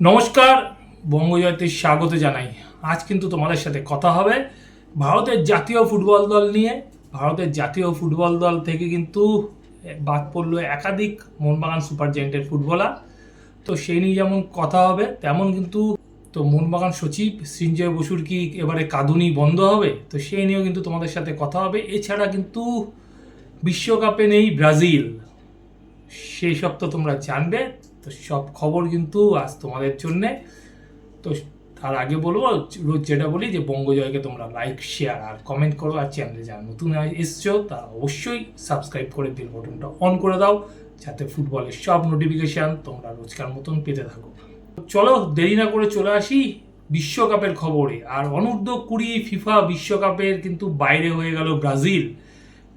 নমস্কার, বঙ্গজয়তে স্বাগত জানাই। আজ কিন্তু তোমাদের সাথে কথা হবে ভারতের জাতীয় ফুটবল দল নিয়ে। ভারতের জাতীয় ফুটবল দল থেকে কিন্তু বাদ পড়ল একাধিক মোহনবাগান সুপার জায়েন্টের ফুটবলার। তো সেই নিয়ে যেমন কথা হবে, তেমন কিন্তু তো মোহনবাগান সচিব সৃঞ্জয় বসুর কি এবারে কাঁদুনি বন্ধ হবে? তো সেই নিয়েও কিন্তু তোমাদের সাথে কথা হবে। এছাড়া কিন্তু বিশ্বকাপে নেই ব্রাজিল। সেই সব তো তোমরা জানবে। তো সব খবর কিন্তু আজ তোমাদের জন্যে। তো তার আগে বলব, রোজ যেটা বলি যে বঙ্গজয়কে তোমরা লাইক শেয়ার আর কমেন্ট করো আর চ্যানেলে যারা নতুন এসছো, তারা অবশ্যই সাবস্ক্রাইব করে বেল বটনটা অন করে দাও, যাতে ফুটবলের সব নোটিফিকেশান তোমরা রোজকার মতন পেতে থাকো। চলো দেরি না করে চলে আসি বিশ্বকাপের খবরে। আর অনূর্ধ্ব কুড়ি ফিফা বিশ্বকাপের কিন্তু বাইরে হয়ে গেল ব্রাজিল।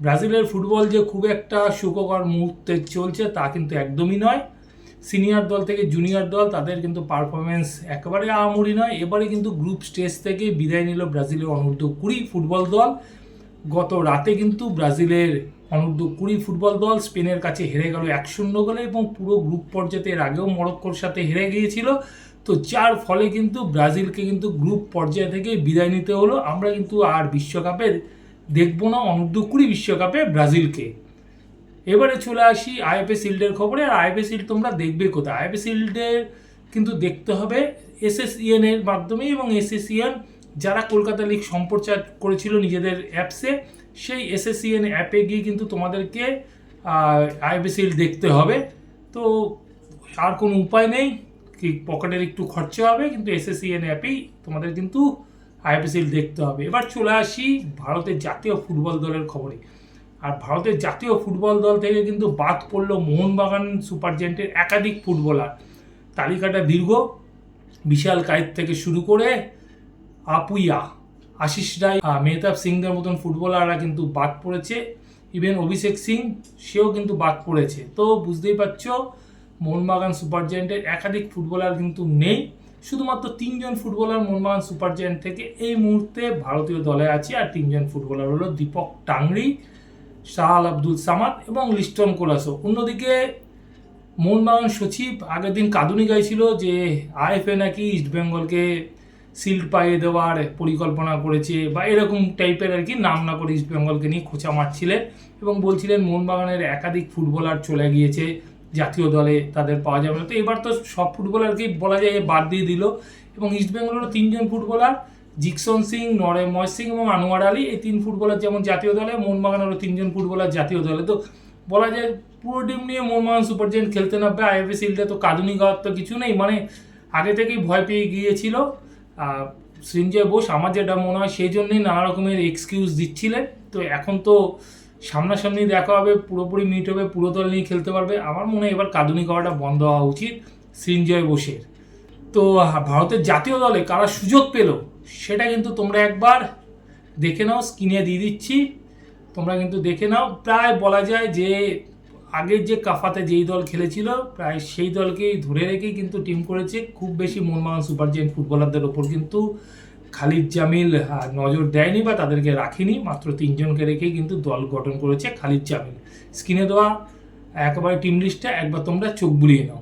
ব্রাজিলের ফুটবল যে খুব একটা সুখকর মুহূর্তে চলছে তা কিন্তু একদমই নয়। সিনিয়র দল থেকে জুনিয়র দল, তাদের কিন্তু পারফরমেন্স একেবারে আহামরি নয়। এবারে কিন্তু গ্রুপ স্টেজ থেকে বিদায় নিল ব্রাজিলের অনূর্ধ্ব কুড়ি ফুটবল দল। গত রাতে কিন্তু ব্রাজিলের অনূর্ধ্ব কুড়ি ফুটবল দল স্পেনের কাছে হেরে গেল এক শূন্য গোলে এবং পুরো গ্রুপ পর্যায়ে এর আগেও মরক্কোর সাথে হেরে গিয়েছিল। তো যার ফলে কিন্তু ব্রাজিলকে কিন্তু গ্রুপ পর্যায় থেকে বিদায় নিতে হলো। আমরা কিন্তু আর বিশ্বকাপের দেখব না, অনূর্ধ্ব কুড়ি বিশ্বকাপে ব্রাজিলকে। এবারে চলে আসি আইএফএ শিল্ডের খবরে। আর আইএফএ শিল্ড তোমরা দেখবে কোথায়? আইএফএ শিল্ডের কিন্তু দেখতে হবে এসএসইএন এর মাধ্যমে এবং এসএসইএন যারা কলকাতা লিগ সম্প্রচার করেছিল নিজেদের অ্যাপসে সেই এসএসইএন অ্যাপে গিয়ে কিন্তু তোমাদেরকে শিল্ড দেখতে হবে। তো আর কোনো উপায় নেই, কি পকেটের একটু খরচা হবে, কিন্তু এসএসইএন অ্যাপেই তোমাদের কিন্তু আইপিএল দেখতে হবে। এবার চলে আসি ভারতের জাতীয় ফুটবল দলের খবরে। আর ভারতের জাতীয় ফুটবল দল থেকে কিন্তু বাদ পড়ল মোহনবাগান সুপার জায়েন্টের একাধিক ফুটবলার। তালিকাটা দীর্ঘ। বিশাল কায়েত থেকে শুরু করে আপুইয়া, আশিস রায় মেহতাব সিংদের মতন ফুটবলাররা কিন্তু বাদ পড়েছে। ইভেন অভিষেক সিং, সেও কিন্তু বাদ পড়েছে। তো বুঝতেই পারছ, মোহনবাগান সুপার জায়েন্টের একাধিক ফুটবলার কিন্তু নেই। শুধুমাত্র তিনজন ফুটবলার মোহনবাগান সুপার জায়েন্ট থেকে এই মুহূর্তে ভারতীয় দলে আছে। আর তিনজন ফুটবলার হলো দীপক টাংরি শাহাল আব্দুল সামাদ এবং লিস্টন কোলাসো। অন্যদিকে মোহনবাগান সচিব আগের দিন কাঁদুনি গাইছিল যে আইএফএ নাকি ইস্টবেঙ্গলকে সিল্ড পাইয়ে দেওয়ার পরিকল্পনা করেছে বা এরকম টাইপের আর কি নাম না করে ইস্টবেঙ্গলকে নিয়ে খোঁচা মারছিলেন এবং বলছিলেন মোহনবাগানের একাধিক ফুটবলার চলে গিয়েছে, জাতীয় দলে তাদের পাওয়া যাবে না। তো এবার তো সব ফুটবলারকেই বলা যায় বাদ দিয়ে দিল এবং ইস্টবেঙ্গলেরও তিনজন ফুটবলার জিকসন সিং, নরেময় সিং এবং আনোয়ার আলী, এই তিন ফুটবলার যেমন জাতীয় দলে মোহনবাগানেরও তিনজন ফুটবলার জাতীয় দলে। তো বলা যায় পুরো টিম নিয়ে মোহনবাগান সুপার জায়েন্ট খেলতে নামবে। আইএফএ শিল্ডে তো কাঁদুনি গাওয়ার তো কিছু নেই। মানে আগে থেকেই ভয় পেয়ে গিয়েছিল। সৃঞ্জয় বোস, আমার যেটা মনে হয় সেই জন্যই নানা রকমের এক্সকিউজ দিচ্ছিলেন তো এখন তো সামনাসামনি দেখা হবে, পুরোপুরি মিট হবে, পুরো দল নিয়ে খেলতে পারবে। আমার মনে হয় এবার কাঁদুনি গাওয়াটা বন্ধ হওয়া উচিত সৃঞ্জয় বোসের। তো ভারতের জাতীয় দলে কারা সুযোগ পেল? সেটা কিন্তু তোমরা একবার দেখে নাও, স্ক্রিনে দিয়ে দিচ্ছি। তোমরা কিন্তু দেখে নাও। প্রায় বলা যায় যে আগের যে কাফাতে যেই দল খেলেছিল, প্রায় সেই দলকেই ধরে রেখেই কিন্তু টিম করেছে। খুব বেশি মনমাগান সুপার জায়েন্ট ফুটবলারদের ওপর কিন্তু খালিদ জামিল নজর দেয়নি বা তাদেরকে রাখেনি। মাত্র তিনজনকে রেখেই কিন্তু দল গঠন করেছে খালিদ জামিল। স্ক্রিনে দেওয়া একেবারে টিম লিস্টটা একবার তোমরা চোখ বুলিয়ে নাও।